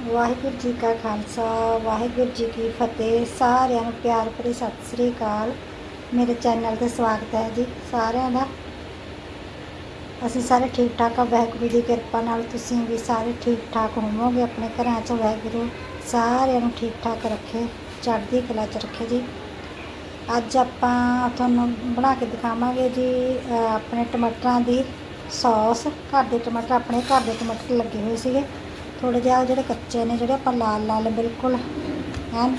ਵਾਹਿਗੁਰੂ ਜੀ ਕਾ ਖਾਲਸਾ, ਵਾਹਿਗੁਰੂ ਜੀ ਕੀ ਫਤਿਹ। ਸਾਰਿਆਂ ਨੂੰ ਪਿਆਰ ਭਰੀ ਸਤਿ ਸ੍ਰੀ ਅਕਾਲ। ਮੇਰੇ ਚੈਨਲ ਤੇ ਸਵਾਗਤ ਹੈ ਜੀ ਸਾਰਿਆਂ ਦਾ। ਅਸੀਂ ਸਾਰੇ ਠੀਕ ਠਾਕ ਆ, ਵਾਹਿਗੁਰੂ ਦੀ ਕਿਰਪਾ ਨਾਲ ਤੁਸੀਂ ਵੀ ਸਾਰੇ ਠੀਕ ਠਾਕ ਹੋਵੋਗੇ। ਆਪਣੇ ਘਰਾਂ 'ਚ ਵਾਹਿਗੁਰੂ ਸਾਰਿਆਂ ਨੂੰ ਠੀਕ ਠਾਕ ਰੱਖੇ, ਚੜ੍ਹਦੀ ਕਲਾ 'ਚ ਰੱਖੇ ਜੀ। ਅੱਜ ਆਪਾਂ ਤੁਹਾਨੂੰ ਬਣਾ ਕੇ ਦਿਖਾਵਾਂਗੇ ਜੀ ਆਪਣੇ ਟਮਾਟਰਾਂ ਦੀ ਸੌਸ। ਘਰ ਦੇ ਟਮਾਟਰ, ਆਪਣੇ ਘਰ ਦੇ ਟਮਾਟਰ ਲੱਗੇ ਹੋਏ ਸੀਗੇ। ਥੋੜੇ ਜਿਹਾ ਜਿਹੜੇ ਕੱਚੇ ਨੇ, ਜਿਹੜੇ ਆਪਾਂ ਲਾਲ ਲਾਲ ਬਿਲਕੁਲ ਐਨ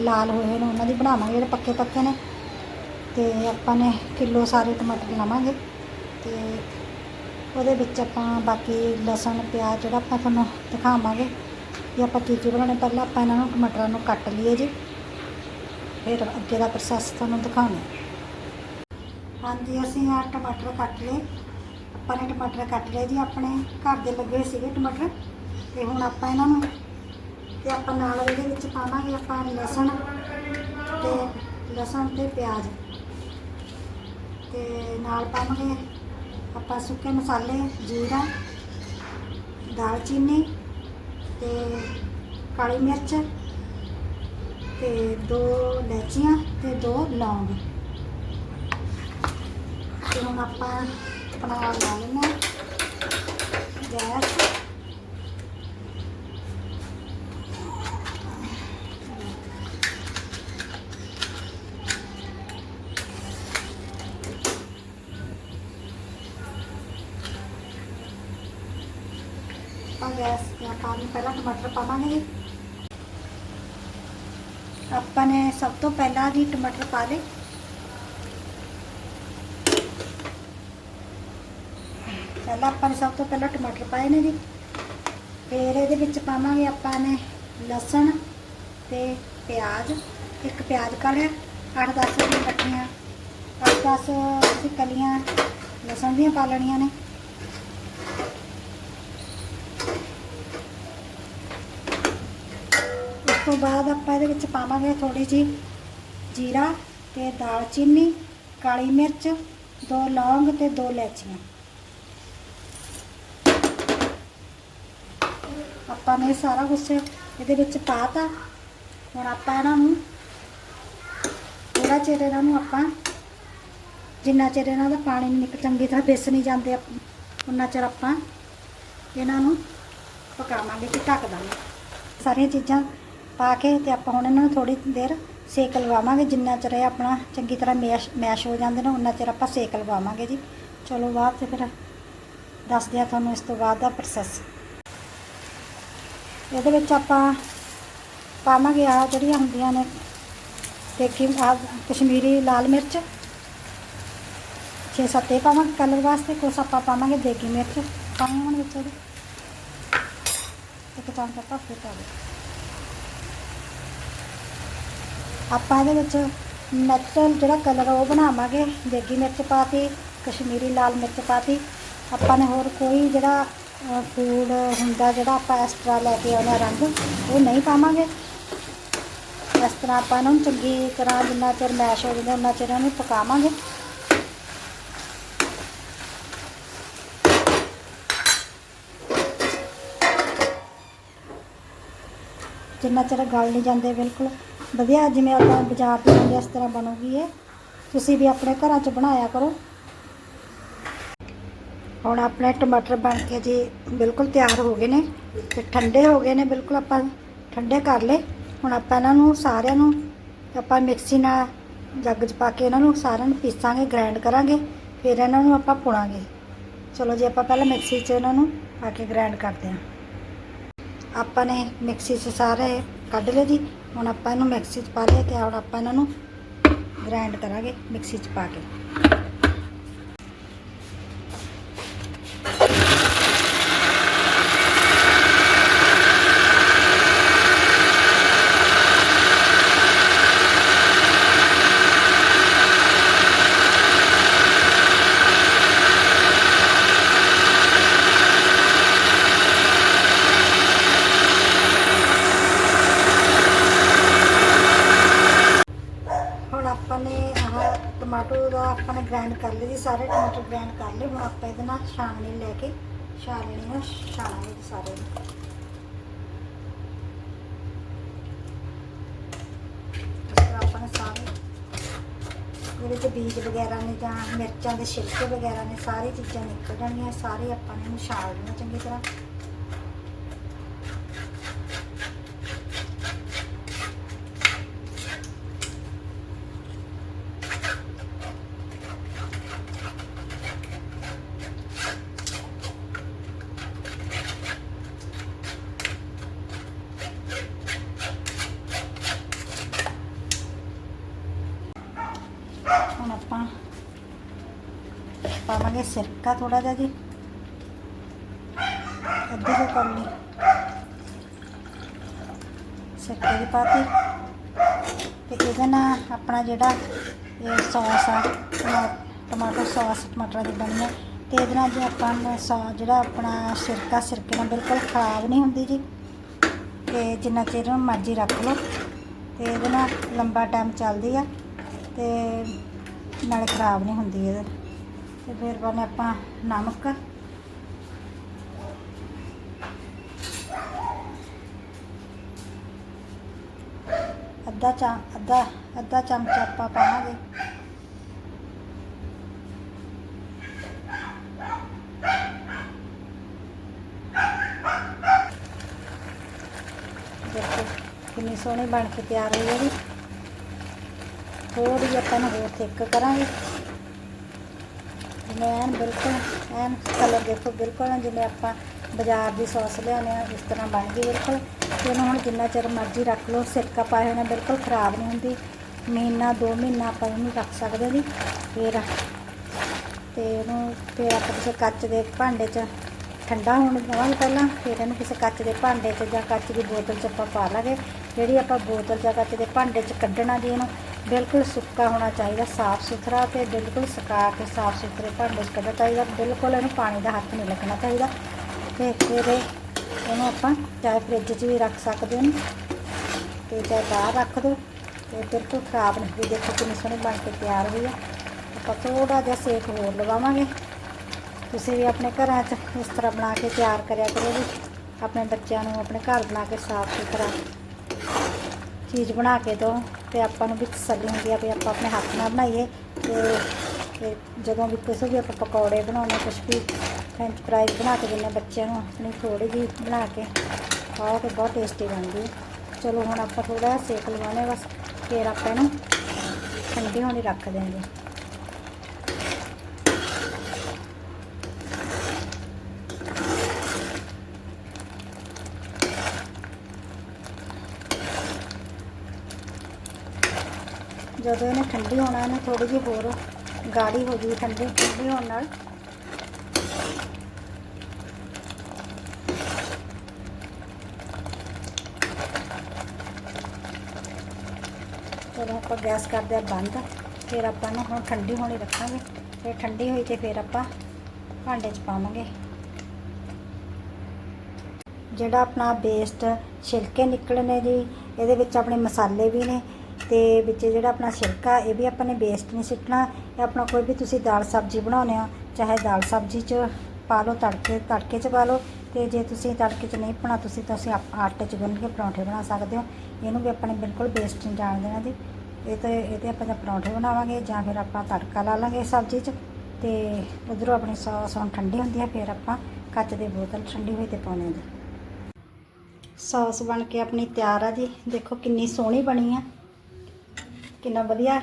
ਲਾਲ ਹੋਏ ਨੇ, ਉਹਨਾਂ ਦੀ ਬਣਾਵਾਂਗੇ ਜਿਹੜੇ ਪੱਕੇ ਪੱਕੇ ਨੇ। ਤੇ ਆਪਾਂ ਨੇ ਕਿਲੋ ਸਾਰੇ ਟਮਾਟਰ ਲਵਾਂਗੇ ਤੇ ਉਹਦੇ ਵਿੱਚ ਆਪਾਂ ਬਾਕੀ ਲਸਣ, ਪਿਆਜ਼ ਜਿਹੜਾ ਆਪਾਂ ਤੁਹਾਨੂੰ ਦਿਖਾਵਾਂਗੇ, ਵੀ ਆਪਾਂ ਕੀ ਕੀ ਬਣਾਉਣੇ। ਪਹਿਲਾਂ ਆਪਾਂ ਇਹਨਾਂ ਨੂੰ ਟਮਾਟਰਾਂ ਨੂੰ ਕੱਟ ਲਈਏ ਜੀ। ਫਿਰ ਅੱਗੇ ਦਾ ਪ੍ਰੋਸੈਸ ਤੁਹਾਨੂੰ ਦਿਖਾਉਂਦੇ ਹਾਂਜੀ, ਅਸੀਂ ਆ ਟਮਾਟਰ ਕੱਟ ਲਏ। ਆਪਾਂ ਨੇ ਟਮਾਟਰ ਕੱਟ ਲਏ ਜੀ, ਆਪਣੇ ਘਰ ਦੇ ਲੱਗੇ ਸੀਗੇ ਟਮਾਟਰ। ਤੇ ਹੁਣ ਆਪਾਂ ਇਹਨਾਂ ਨੂੰ ਤੇ ਆਪਾਂ ਨਾਲ ਇਹਦੇ ਵਿੱਚ ਪਾਵਾਂਗੇ ਆਪਾਂ ਲਸਣ ਤੇ ਲਸਣ ਤੇ ਪਿਆਜ਼। ਤੇ ਨਾਲ ਪਾਵਾਂਗੇ ਆਪਾਂ ਸੁੱਕੇ ਮਸਾਲੇ, ਜੀਰਾ, ਦਾਲਚੀਨੀ ਤੇ ਕਾਲੀ ਮਿਰਚ ਤੇ ਦੋ ਲੈਚੀਆਂ ਤੇ ਦੋ ਲੌਂਗ। ਤੇ ਹੁਣ ਆਪਾਂ ਆਪਣਾ ਲਾ ਲੈਣਾ ਗੈਸ। ਆਪਾਂ ਗੈਸ ਤੇ ਆਪਾਂ ਪਹਿਲਾਂ ਟਮਾਟਰ ਪਾਵਾਂਗੇ ਆਪਾਂ ਨੇ ਸਭ ਤੋਂ ਪਹਿਲਾਂ ਜੀ ਟਮਾਟਰ ਪਾ ਲਏ। ਪਹਿਲਾਂ ਆਪਾਂ ਨੇ ਸਭ ਤੋਂ ਪਹਿਲਾਂ ਟਮਾਟਰ ਪਾਏ ਨੇ ਜੀ। ਫਿਰ ਇਹਦੇ ਵਿੱਚ ਪਾਵਾਂਗੇ ਆਪਾਂ ਨੇ ਲਸਣ ਤੇ ਪਿਆਜ਼। ਇੱਕ ਪਿਆਜ਼ ਕਾਲਿਆ 8-10 ਕੱਟੀਆਂ। 8-10 ਅਸੀਂ ਕਲੀਆਂ ਲਸਣ ਦੀਆਂ ਪਾ ਲੈਣੀਆਂ ਨੇ। ਤੋਂ ਬਾਅਦ ਆਪਾਂ ਇਹਦੇ ਵਿੱਚ ਪਾਵਾਂਗੇ ਥੋੜੀ ਜੀ ਜੀਰਾ ਤੇ ਦਾਲਚੀਨੀ ਕਾਲੀ ਮਿਰਚ, ਦੋ ਲੌਂਗ ਤੇ ਦੋ ਲੈਚੀਆਂ ਆਪਾਂ ਨੇ ਸਾਰਾ ਕੁਝ ਇਹਦੇ ਵਿੱਚ ਪਾਤਾ। ਹੁਣ ਆਪਾਂ ਇਹਨਾਂ ਨੂੰ ਥੋੜਾ ਚਿਰ ਇਹਨਾਂ ਨੂੰ ਆਪਾਂ ਜਿੰਨਾ ਚਿਰ ਇਹਨਾਂ ਦਾ ਪਾਣੀ ਨਹੀਂ ਨਿਕਲ ਚੰਗੀ ਤਰ੍ਹਾਂ ਪਿਸ ਨਹੀਂ ਜਾਂਦੇ ਉਨਾ ਚਿਰ ਆਪਾਂ ਇਹਨਾਂ ਨੂੰ ਪਕਾਵਾਂਗੇ ਕਿ ਢੱਕ ਦਾਂਗੇ। ਸਾਰੀਆਂ ਚੀਜ਼ਾਂ ਪਾ ਕੇ ਤੇ ਆਪਾਂ ਹੁਣ ਇਹਨਾਂ ਨੂੰ ਥੋੜੀ ਦੇਰ ਸੇਕ ਲਵਾਵਾਂਗੇ। ਜਿੰਨਾ ਚਿਰ ਇਹ ਆਪਣਾ ਚੰਗੀ ਤਰ੍ਹਾਂ ਮੈਸ਼ ਮੈਸ਼ ਹੋ ਜਾਂਦੇ ਨੇ, ਉਹਨਾਂ ਚਿਰ ਆਪਾਂ ਸੇਕ ਲਵਾਵਾਂਗੇ ਜੀ। ਚਲੋ ਬਾਅਦ ਤੇ ਫਿਰ ਦੱਸਦੇ ਆ ਤੁਹਾਨੂੰ ਇਸ ਤੋਂ ਬਾਅਦ ਦਾ ਪ੍ਰੋਸੈਸ ਇਹਦੇ ਵਿੱਚ ਆਪਾਂ ਪਾਵਾਂਗੇ ਆ ਜਿਹੜੀਆਂ ਹੁੰਦੀਆਂ ਨੇ, ਦੇਖੀ ਆ ਕਸ਼ਮੀਰੀ ਲਾਲ ਮਿਰਚ। ਛੇ ਸੱਤ ਇਹ ਪਾਵਾਂਗੇ ਕਲਰ ਵਾਸਤੇ, ਕੁਛ ਆਪਾਂ ਪਾਵਾਂਗੇ ਦੇਗੀ ਮਿਰਚ। ਪਾਵਾਂਗੇ ਹੁਣ ਵਿੱਚ ਇਹਦੇ ਇੱਕ ਚਮਚਾ ਭੱਫੇ ਪਾ ਦਿਓ। ਆਪਾਂ ਇਹਦੇ ਵਿੱਚ ਨੈਚੁਰਲ ਜਿਹੜਾ ਕਲਰ ਉਹ ਬਣਾਵਾਂਗੇ। ਦੇਗੀ ਮਿਰਚ ਪਾਤੀ, ਕਸ਼ਮੀਰੀ ਲਾਲ ਮਿਰਚ ਪਾਤੀ। ਆਪਾਂ ਨੇ ਹੋਰ ਕੋਈ ਜਿਹੜਾ ਫੂਡ ਹੁੰਦਾ ਜਿਹੜਾ ਆਪਾਂ ਐਕਸਟਰਾ ਲੈ ਕੇ ਆਉਣਾ ਰੰਗ, ਉਹ ਨਹੀਂ ਪਾਵਾਂਗੇ। ਇਸ ਤਰ੍ਹਾਂ ਆਪਾਂ ਨੂੰ ਚੰਗੀ ਤਰ੍ਹਾਂ ਜਿੰਨਾ ਚਿਰ ਮੈਸ਼ ਹੋ ਜਾਂਦਾ ਉਹਨਾਂ ਚਿਰ ਇਹਨੂੰ ਪਕਾਵਾਂਗੇ। ਜਿੰਨਾ ਚਿਰ ਗਲ ਨਹੀਂ ਜਾਂਦੇ, ਬਿਲਕੁਲ। ਵਧੀਆ ਜਿਵੇਂ ਆਪਾਂ ਬਾਜ਼ਾਰ ਤੋਂ ਲੈਂਦੇ ਇਸ ਤਰ੍ਹਾਂ ਬਣੂਗੀ ਇਹ। ਤੁਸੀਂ ਵੀ ਆਪਣੇ ਘਰਾਂ 'ਚ ਬਣਾਇਆ ਕਰੋ। ਹੁਣ ਆਪਣੇ ਟਮਾਟਰ ਬਣ ਕੇ ਜੀ ਬਿਲਕੁਲ ਤਿਆਰ ਹੋ ਗਏ ਨੇ ਤੇ ਠੰਡੇ ਹੋ ਗਏ ਨੇ, ਬਿਲਕੁਲ ਆਪਾਂ ਠੰਡੇ ਕਰ ਲਏ। ਹੁਣ ਆਪਾਂ ਇਹਨਾਂ ਨੂੰ ਸਾਰਿਆਂ ਨੂੰ ਆਪਾਂ ਮਿਕਸੀ ਨਾਲ ਜੱਗ 'ਚ ਪਾ ਕੇ ਇਹਨਾਂ ਨੂੰ ਸਾਰਿਆਂ ਨੂੰ ਪੀਸਾਂਗੇ ਗ੍ਰਾਈਂਡ ਕਰਾਂਗੇ, ਫਿਰ ਇਹਨਾਂ ਨੂੰ ਆਪਾਂ ਪੁਣਾਂਗੇ। ਚਲੋ ਜੀ, ਆਪਾਂ ਪਹਿਲਾਂ ਮਿਕਸੀ 'ਚ ਇਹਨਾਂ ਨੂੰ ਪਾ ਕੇ ਗ੍ਰਾਈਂਡ ਕਰਦੇ ਹਾਂ। ਆਪਾਂ ਨੇ ਮਿਕਸੀ 'ਚ ਸਾਰੇ ਕੱਢ ਲਏ ਜੀ। ਹੁਣ ਆਪਾਂ ਇਹਨੂੰ ਮਿਕਸੀ 'ਚ ਪਾ ਲਏ ਤੇ ਹੁਣ ਆਪਾਂ ਇਹਨਾਂ ਨੂੰ ਗ੍ਰਾਈਂਡ ਕਰਾਂਗੇ ਮਿਕਸੀ 'ਚ ਪਾ ਕੇ। ਆਪਾਂ ਨੇ ਆਹ ਟਮਾਟੋ ਦਾ ਆਪਾਂ ਨੇ ਗ੍ਰਾਈਂਡ ਕਰ ਲਈ ਜੀ, ਸਾਰੇ ਟਮਾਟੋ ਗ੍ਰਾਈਂਡ ਕਰ ਲਏ। ਹੁਣ ਆਪਾਂ ਇਹਦੇ ਨਾਲ ਛਾਣਨੀ ਲੈ ਕੇ ਛਾਣਨੀ ਨਾਲ ਛਾਣਾਂਗੇ ਸਾਰੇ ਨੂੰ। ਆਪਾਂ ਨੇ ਸਾਰੇ ਇਹਦੇ ਚ ਬੀਜ ਵਗੈਰਾ ਨੇ ਜਾਂ ਮਿਰਚਾਂ ਦੇ ਛਿਲਕੇ ਵਗੈਰਾ ਨੇ, ਸਾਰੀ ਚੀਜ਼ਾਂ ਨਿਕਲ ਜਾਣੀਆਂ ਸਾਰੇ ਆਪਾਂ ਨੇ ਇਹਨੂੰ ਛਾਣ ਚੰਗੀ ਤਰ੍ਹਾਂ। ਪਾਵਾਂਗੇ ਸਿਰਕਾ ਥੋੜਾ ਜਿਹਾ ਜੀ। ਅੱਧੀ ਕੁ ਕੌਲੀ ਸਿਰਕੇ ਦੀ ਪਾਤੀ ਤੇ ਇਹਦੇ ਨਾਲ ਆਪਣਾ ਜਿਹੜਾ ਇਹ ਸੌਸ ਆ ਟਮਾਟਰ ਟਮਾਟੋ ਸੌਸ, ਟਮਾਟਰਾਂ ਦੀ ਬਣੀ ਹੈ ਤੇ ਇਹਦੇ ਨਾਲ ਜੇ ਆਪਾਂ ਨੂੰ ਸੌ ਜਿਹੜਾ ਆਪਣਾ ਸਿਰਕਾ, ਸਿਰਕੇ ਨਾਲ ਬਿਲਕੁਲ ਖਰਾਬ ਨਹੀਂ ਹੁੰਦੀ ਜੀ। ਤੇ ਜਿੰਨਾ ਚਿਰ ਮਰਜ਼ੀ ਰੱਖ ਲਓ। ਤੇ ਇਹਦੇ ਨਾਲ ਲੰਬਾ ਟਾਈਮ ਚੱਲਦੀ ਆ। ਤੇ ਨਾਲੇ ਖਰਾਬ ਨਹੀਂ ਹੁੰਦੀ ਇਹਦੇ। ਤੇ ਫਿਰ ਪਾਉਂਦੇ ਆਪਾਂ ਨਮਕ। ਅੱਧਾ ਚਮ ਅੱਧਾ ਅੱਧਾ ਚਮਚ ਆਪਾਂ ਪਾਵਾਂਗੇ। ਦੇਖੋ ਕਿੰਨੀ ਸੋਹਣੀ ਬਣ ਕੇ ਤਿਆਰ ਹੋਈ ਹੈ ਜੀ। ਥੋੜੀ ਆਪਾਂ ਨੂੰ ਹੋਰ ਥਿੱਕ ਕਰਾਂਗੇ। ਐਨ ਬਿਲਕੁਲ ਐਨ ਕਲਰ ਦੇਖੋ ਬਿਲਕੁਲ ਜਿਵੇਂ ਆਪਾਂ ਬਾਜ਼ਾਰ ਦੀ ਸੌਸ ਲਿਆਉਂਦੇ ਆ ਇਸ ਤਰ੍ਹਾਂ ਬਣ ਗਈ ਬਿਲਕੁਲ। ਤੇ ਇਹਨੂੰ ਹੁਣ ਜਿੰਨਾ ਚਿਰ ਮਰਜ਼ੀ ਰੱਖ ਲਓ, ਸਿਰਕਾ ਪਾਇਆ ਹੋਇਆ ਬਿਲਕੁਲ ਖਰਾਬ ਨਹੀਂ ਹੁੰਦੀ। ਮਹੀਨਾ, ਦੋ ਮਹੀਨਾ ਆਪਾਂ ਇਹਨੂੰ ਰੱਖ ਸਕਦੇ ਜੀ ਫਿਰ ਤੇ ਇਹਨੂੰ ਫਿਰ ਆਪਾਂ ਕਿਸੇ ਕੱਚ ਦੇ ਭਾਂਡੇ 'ਚ, ਠੰਡਾ ਹੋਣ ਦੇਵਾਂਗੇ ਪਹਿਲਾਂ ਫਿਰ ਇਹਨੂੰ ਕਿਸੇ ਕੱਚ ਦੇ ਭਾਂਡੇ 'ਚ ਜਾਂ ਕੱਚ ਦੀ ਬੋਤਲ 'ਚ ਆਪਾਂ ਪਾ ਲਾਂਗੇ। ਜਿਹੜੀ ਆਪਾਂ ਬੋਤਲ ਜਾਂ ਕੱਚ ਦੇ ਭਾਂਡੇ 'ਚ ਕੱਢਣਾ ਜੀ ਇਹਨੂੰ ਬਿਲਕੁਲ ਸੁੱਕਾ ਹੋਣਾ ਚਾਹੀਦਾ, ਸਾਫ਼ ਸੁਥਰਾ ਤੇ ਬਿਲਕੁਲ ਸੁਕਾ ਕੇ ਸਾਫ਼ ਸੁਥਰੇ ਭਾਂਡੇ 'ਚ ਕੱਢਣਾ ਚਾਹੀਦਾ, ਬਿਲਕੁਲ ਇਹਨੂੰ ਪਾਣੀ ਦਾ ਹੱਥ ਨਹੀਂ ਲੱਗਣਾ ਚਾਹੀਦਾ ਤੇ ਫਿਰ ਇਹਨੂੰ ਆਪਾਂ ਚਾਹੇ ਫ੍ਰਿਜ 'ਚ ਵੀ ਰੱਖ ਸਕਦੇ ਹਾਂ ਤੇ ਚਾਹੇ ਬਾਹਰ ਰੱਖ ਦਿਓ ਤੇ ਬਿਲਕੁਲ ਖਰਾਬ ਨਹੀਂ ਹੋਈ, ਦੇਖੋ ਕਿੰਨੀ ਸੋਹਣੀ ਬਣ ਕੇ ਤਿਆਰ ਹੋਈ ਆ। ਆਪਾਂ ਥੋੜਾ ਜਿਹਾ ਸੇਕ ਹੋਰ ਲਵਾਵਾਂਗੇ। ਤੁਸੀਂ ਵੀ ਆਪਣੇ ਘਰਾਂ 'ਚ ਇਸ ਤਰ੍ਹਾਂ ਬਣਾ ਕੇ ਤਿਆਰ ਕਰਿਆ ਕਰੋ ਵੀ ਆਪਣੇ ਬੱਚਿਆਂ ਨੂੰ ਆਪਣੇ ਘਰ ਬਣਾ ਕੇ ਸਾਫ਼ ਸੁਥਰਾ ਚੀਜ਼ ਬਣਾ ਕੇ ਦਿਓ। ਤੇ ਆਪਾਂ ਨੂੰ ਵੀ ਤਸੱਲੀ ਹੁੰਦੀ ਆ ਵੀ ਆਪਾਂ ਆਪਣੇ ਹੱਥ ਨਾਲ ਬਣਾਈਏ ਤੇ ਜਦੋਂ ਵੀ ਕਿਸੇ ਵੀ ਆਪਾਂ ਪਕੌੜੇ ਬਣਾਉਣੇ ਕੁਛ ਵੀ ਫ੍ਰੈਂਚ ਫਰਾਈਜ਼ ਬਣਾ ਕੇ ਦਿੰਦੇ ਬੱਚਿਆਂ ਨੂੰ ਆਪਣੀ ਥੋੜੀ ਜਿਹੀ ਬਣਾ ਕੇ ਖਾਓ ਤੇ ਬਹੁਤ ਟੇਸਟੀ ਬਣਦੀ ਹੈ। ਚਲੋ ਹੁਣ ਆਪਾਂ ਥੋੜਾ ਜਿਹਾ ਸੇਕ ਲਵਾਉਣੇ ਬਸ, ਫਿਰ ਆਪਾਂ ਇਹਨੂੰ ਠੰਡੀ ਹੋਣੀ ਰੱਖ ਦਿਆਂਗੇ। ਜਦੋਂ ਇਹਨੇ ਠੰਡੀ ਹੋਣਾ, ਇਹਨੇ ਥੋੜੀ ਜਿਹੀ ਹੋਰ ਗਾੜੀ ਹੋ ਗਈ ਠੰਡੀ ਠੰਡੀ ਹੋਣ ਨਾਲ। ਜਦੋਂ ਆਪਾਂ ਗੈਸ ਕਰਦੇ ਆ ਬੰਦ, ਫਿਰ ਆਪਾਂ ਨੂੰ ਹੁਣ ਠੰਡੀ ਹੋਣੀ ਰੱਖਾਂਗੇ। ਫਿਰ ਠੰਡੀ ਹੋਈ ਤੇ ਫਿਰ ਆਪਾਂ ਭਾਂਡੇ 'ਚ ਪਾਵਾਂਗੇ। ਜਿਹੜਾ ਆਪਣਾ ਵੇਸਟ ਛਿਲਕੇ ਨਿਕਲਣੇ ਜੀ, ਇਹਦੇ ਵਿੱਚ ਆਪਣੇ ਮਸਾਲੇ ਵੀ ਨੇ। ਤੇ ਵਿੱਚ ਜਿਹੜਾ ਆਪਣਾ ਛਿਲਕਾ, ਇਹ ਵੀ ਆਪਾਂ ਨੇ ਵੇਸਟ ਨਹੀਂ ਸਿੱਟਣਾ। ਇਹ ਆਪਣਾ ਕੋਈ ਵੀ ਤੁਸੀਂ ਦਾਲ ਸਬਜ਼ੀ ਬਣਾਉਂਦੇ ਹੋ, ਚਾਹੇ ਦਾਲ ਸਬਜ਼ੀ 'ਚ ਪਾ ਲਓ, ਤੜਕੇ ਤੜਕੇ 'ਚ ਪਾ ਲਓ, ਤੇ ਜੇ ਤੁਸੀਂ ਤੜਕੇ 'ਚ ਨਹੀਂ ਪਾਉਣਾ, ਤੁਸੀਂ ਤਾਂ ਤੁਸੀਂ ਆਪ- ਆਟੇ 'ਚ ਗੁੰਨ ਕੇ ਪਰੌਂਠੇ ਬਣਾ ਸਕਦੇ ਹੋ। ਇਹਨੂੰ ਵੀ ਆਪਾਂ ਨੇ ਬਿਲਕੁਲ ਵੇਸਟ ਨਹੀਂ ਜਾਣ ਦੇਣਾ ਜੀ। ਇਹ ਤੇ ਇਹਦੇ ਆਪਾਂ ਜਾਂ ਪਰੌਂਠੇ ਬਣਾਵਾਂਗੇ, ਜਾਂ ਫਿਰ ਆਪਾਂ ਤੜਕਾ ਲਾ ਲਾਂਗੇ ਸਬਜ਼ੀ 'ਚ, ਤੇ ਉਧਰੋਂ ਆਪਣੀ ਸੌਸ ਹੁਣ ਠੰਡੀ ਹੁੰਦੀ ਹੈ, ਫਿਰ ਆਪਾਂ ਕੱਚ ਦੀ ਬੋਤਲ ਠੰਡੀ ਹੋਈ ਤੇ ਹਾਂ ਜੀ। ਸੌਸ ਬਣ ਕੇ ਆਪਣੀ ਤਿਆਰ ਆ ਜੀ। ਦੇਖੋ ਕਿੰਨੀ ਸੋਹਣੀ ਬਣੀ ਆ। ਕਿੰਨਾ ਵਧੀਆ।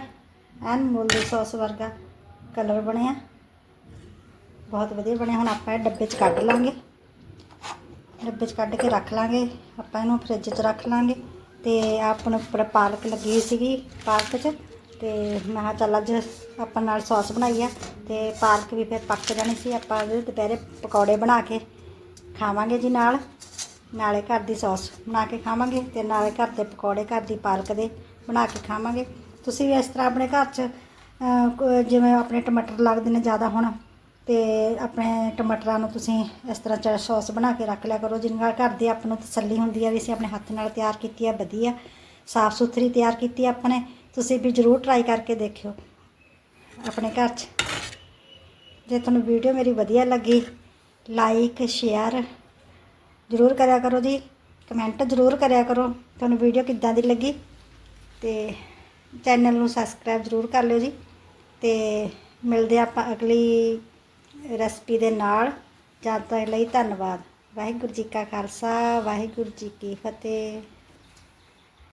ਐਨ ਮੁੱਲ ਦੀ ਸੌਸ ਵਰਗਾ ਕਲਰ ਬਣਿਆ। ਬਹੁਤ ਵਧੀਆ ਬਣਿਆ। ਹੁਣ ਆਪਾਂ ਇਹ ਡੱਬੇ 'ਚ ਕੱਢ ਲਾਂਗੇ। ਡੱਬੇ 'ਚ ਕੱਢ ਕੇ ਰੱਖ ਲਾਂਗੇ। ਆਪਾਂ ਇਹਨੂੰ ਫ੍ਰਿਜ 'ਚ ਰੱਖ ਲਾਂਗੇ। ਤੇ ਆਪਾਂ ਉੱਪਰ ਪਾਲਕ ਲੱਗੀ ਸੀਗੀ ਪਾਲਕ 'ਚ। ਤੇ ਮੈਂ ਕਿਹਾ ਚੱਲ ਅੱਜ ਆਪਾਂ ਨਾਲ ਸੌਸ ਬਣਾਈ ਆ ਤੇ ਪਾਲਕ ਵੀ ਫਿਰ ਪੱਕ ਜਾਣੀ ਸੀ। ਆਪਾਂ ਦੁਪਹਿਰੇ ਪਕੌੜੇ ਬਣਾ ਕੇ ਖਾਵਾਂਗੇ ਜੀ ਨਾਲ। ਨਾਲੇ ਘਰ ਦੀ ਸੌਸ ਬਣਾ ਕੇ ਖਾਵਾਂਗੇ। ਤੇ ਨਾਲੇ ਘਰ ਦੇ ਪਕੌੜੇ, ਘਰ ਦੀ ਪਾਲਕ ਦੇ ਬਣਾ ਕੇ ਖਾਵਾਂਗੇ। ਤੁਸੀਂ ਵੀ ਇਸ ਤਰ੍ਹਾਂ ਆਪਣੇ ਘਰ 'ਚ ਜਿਵੇਂ ਆਪਣੇ ਟਮਾਟਰ ਲੱਗਦੇ ਨੇ ਜ਼ਿਆਦਾ ਹੁਣ, ਤੇ ਆਪਣੇ ਟਮਾਟਰਾਂ ਨੂੰ ਤੁਸੀਂ ਇਸ ਤਰ੍ਹਾਂ ਚ ਸੌਸ ਬਣਾ ਕੇ ਰੱਖ ਲਿਆ ਕਰੋ ਜਿਹਦੇ ਨਾਲ ਘਰ ਦੀ ਆਪਾਂ ਨੂੰ ਤਸੱਲੀ ਹੁੰਦੀ ਹੈ ਵੀ ਅਸੀਂ ਆਪਣੇ ਹੱਥ ਨਾਲ ਤਿਆਰ ਕੀਤੀ ਆ, ਵਧੀਆ, ਸਾਫ਼ ਸੁਥਰੀ ਤਿਆਰ ਕੀਤੀ ਆਪਣੇ, ਤੁਸੀਂ ਵੀ ਜ਼ਰੂਰ ਟਰਾਈ ਕਰਕੇ ਦੇਖਿਓ ਆਪਣੇ ਘਰ 'ਚ। ਜੇ ਤੁਹਾਨੂੰ ਵੀਡੀਓ ਮੇਰੀ ਵਧੀਆ ਲੱਗੀ ਲਾਈਕ ਸ਼ੇਅਰ ਜ਼ਰੂਰ ਕਰਿਆ ਕਰੋ ਜੀ ਕਮੈਂਟ ਜ਼ਰੂਰ ਕਰਿਆ ਕਰੋ, ਤੁਹਾਨੂੰ ਵੀਡੀਓ ਕਿੱਦਾਂ ਦੀ ਲੱਗੀ, ਤੇ ਚੈਨਲ ਨੂੰ ਸਬਸਕ੍ਰਾਈਬ ਜ਼ਰੂਰ ਕਰ ਲਿਓ ਜੀ ਤੇ ਮਿਲਦੇ ਆਪਾਂ ਅਗਲੀ ਰੈਸਪੀ ਦੇ ਨਾਲ। ਜਦ ਤੱਕ ਲਈ ਧੰਨਵਾਦ। ਵਾਹਿਗੁਰੂ ਜੀ ਕਾ ਖਾਲਸਾ, ਵਾਹਿਗੁਰੂ ਜੀ ਕੀ ਫਤਿਹ।